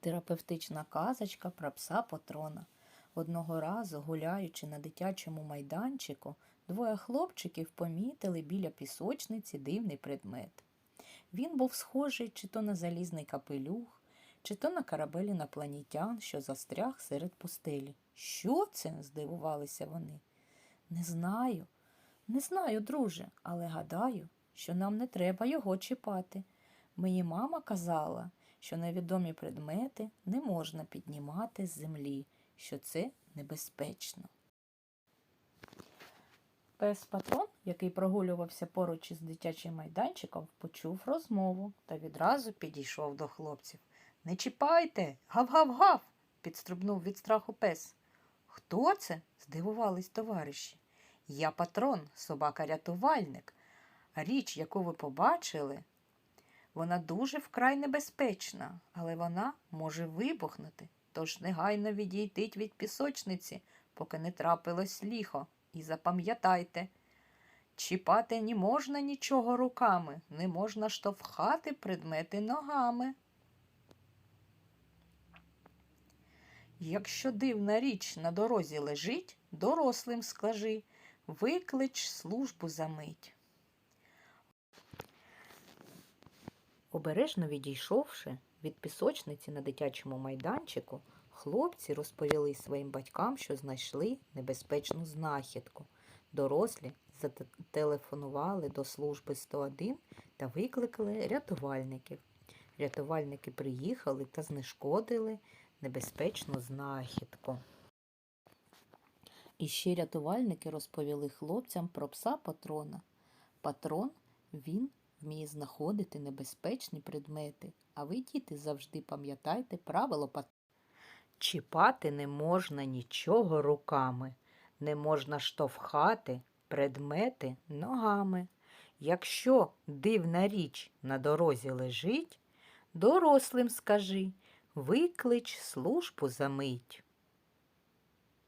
Терапевтична казочка про пса Патрона. Одного разу, гуляючи на дитячому майданчику, двоє хлопчиків помітили біля пісочниці дивний предмет. Він був схожий чи то на залізний капелюх, чи то на корабель інопланетян, що застряг серед пустелі. Що це? здивувалися вони. Не знаю, не знаю, друже, але гадаю, що нам не треба його чіпати. Мені мама казала, що невідомі предмети не можна піднімати з землі, що це небезпечно. Пес Патрон, який прогулювався поруч із дитячим майданчиком, почув розмову та відразу підійшов до хлопців. Не чіпайте, гав-гав-гав, підстрибнув від страху пес. Хто це? здивувались товариші. Я патрон, собака-рятувальник. Річ, яку ви побачили, вона дуже вкрай небезпечна, але вона може вибухнути. Тож негайно відійдіть від пісочниці, поки не трапилось ліхо. І запам'ятайте, чіпати не можна нічого руками, не можна штовхати предмети ногами. Якщо дивна річ на дорозі лежить, дорослим скажи, виклич службу за мить. Обережно відійшовши від пісочниці на дитячому майданчику, хлопці розповіли своїм батькам, що знайшли небезпечну знахідку. Дорослі зателефонували до служби 101 та викликали рятувальників. Рятувальники приїхали та знешкодили небезпечну знахідку. І ще рятувальники розповіли хлопцям про пса патрона. Патрон він вміє знаходити небезпечні предмети, а ви, діти, завжди пам'ятайте правило патрона. Чіпати не можна нічого руками, не можна штовхати предмети ногами. Якщо дивна річ на дорозі лежить, дорослим скажи, виклич службу за мить.